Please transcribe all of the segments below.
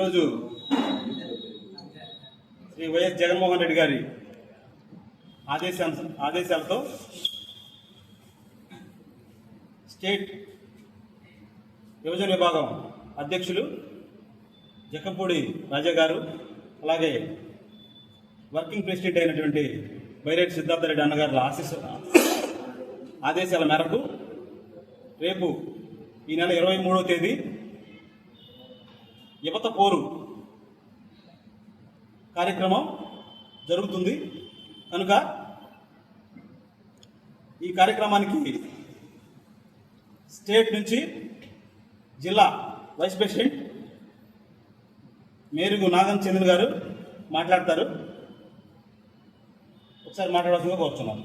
ఈరోజు శ్రీ వైఎస్ జగన్మోహన్ రెడ్డి గారి ఆదేశాల ఆదేశాలతో స్టేట్ యువజన విభాగం అధ్యక్షులు జక్కపూడి రాజా గారు అలాగే వర్కింగ్ ప్రెసిడెంట్ అయినటువంటి బైరెడ్డి సిద్ధార్థ రెడ్డి అన్నగారుల ఆశీస్ ఆదేశాల మేరకు రేపు ఈ నెల ఇరవై మూడవ తేదీ యువత పోరు కార్యక్రమం జరుగుతుంది. కనుక ఈ కార్యక్రమానికి స్టేట్ నుంచి జిల్లా వైస్ ప్రెసిడెంట్ మేరుగు నాగన్ చంద్ర గారు మాట్లాడతారు. ఒకసారి మాట్లాడాల్సిందిగా కోరుతున్నాను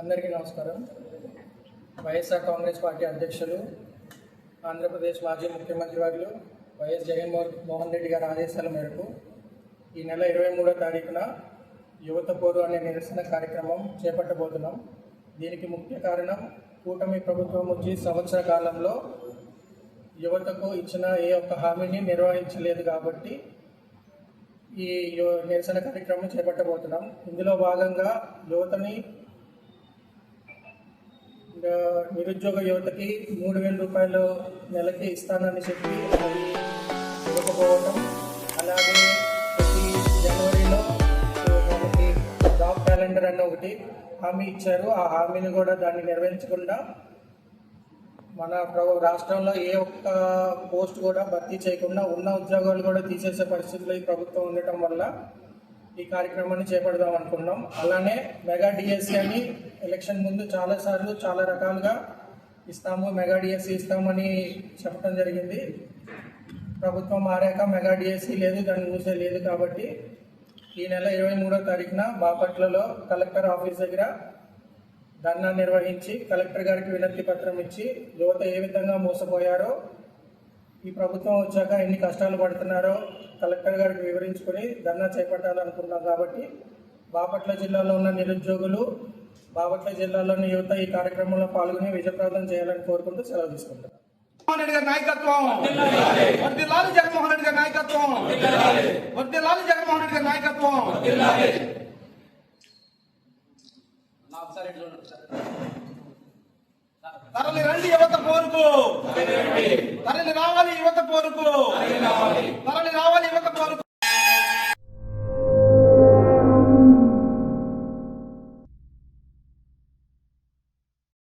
అందరికీ నమస్కారం. వైఎస్ఆర్ కాంగ్రెస్ పార్టీ అధ్యక్షులు ఆంధ్రప్రదేశ్ మాజీ ముఖ్యమంత్రి వారు వైఎస్ జగన్మోహన్ మోహన్ రెడ్డి గారి ఆదేశాల మేరకు ఈ నెల ఇరవై మూడో తారీఖున యువత పోరు అనే నిరసన కార్యక్రమం చేపట్టబోతున్నాం. దీనికి ముఖ్య కారణం కూటమి ప్రభుత్వం వచ్చి సంవత్సర కాలంలో యువతకు ఇచ్చిన ఏ ఒక్క హామీని నిర్వహించలేదు కాబట్టి ఈ నిరసన కార్యక్రమం చేపట్టబోతున్నాం. ఇందులో భాగంగా యువతని నిరుద్యోగ యువతకి మూడు వేల రూపాయలు నెలకి ఇస్తానని చెప్పి అది ఇవ్వకపోవటం అలాగే ప్రతి జనవరిలో మనకి జాబ్ క్యాలెండర్ అన్న ఒకటి హామీ ఇచ్చారు. ఆ హామీని కూడా దాన్ని నెరవేర్చకుండా మన ప్రభు రాష్ట్రంలో ఏ ఒక్క పోస్ట్ కూడా భర్తీ చేయకుండా ఉన్న ఉద్యోగాలు కూడా తీసేసే పరిస్థితిలో ఈ ప్రభుత్వం ఉండటం వల్ల ఈ కార్యక్రమాన్ని చేపడదాం అనుకున్నాం. అలానే మెగా డిఎస్సి అని ఎలక్షన్ ముందు చాలాసార్లు చాలా రకాలుగా ఇస్తాము మెగా డిఎస్సి ఇస్తామని చెప్పడం జరిగింది. ప్రభుత్వం మారాక మెగా డిఎస్సి లేదు దాన్ని చూసే లేదు కాబట్టి ఈ నెల ఇరవై మూడో తారీఖున బాపట్లలో కలెక్టర్ ఆఫీస్ దగ్గర ధర్నా నిర్వహించి కలెక్టర్ గారికి వినతి పత్రం ఇచ్చి యువత ఏ విధంగా మోసపోయారో ఈ ప్రభుత్వం వచ్చాక ఎన్ని కష్టాలు పడుతున్నారో కలెక్టర్ గారికి వివరించుకొని ధర్నా చేపట్టాలనుకున్నాం కాబట్టి బాపట్ల జిల్లాలో ఉన్న నిరుద్యోగులు బాపట్ల జిల్లాలోని యువత ఈ కార్యక్రమంలో పాల్గొని విజయప్రదం చేయాలని కోరుకుంటూ సెలవు తీసుకుంటాం జగన్మోహన్ రెడ్డి గారి నాయకత్వం! వర్దిల్లాలి జగన్మోహన్ రెడ్డి గారి నాయకత్వం! వర్దిల్లాలి జగన్మోహన్ రెడ్డి గారి నాయకత్వం! తరలి రండి యువత పోరుకు. తరలి రావాలి యువత పోరుకు. తరలి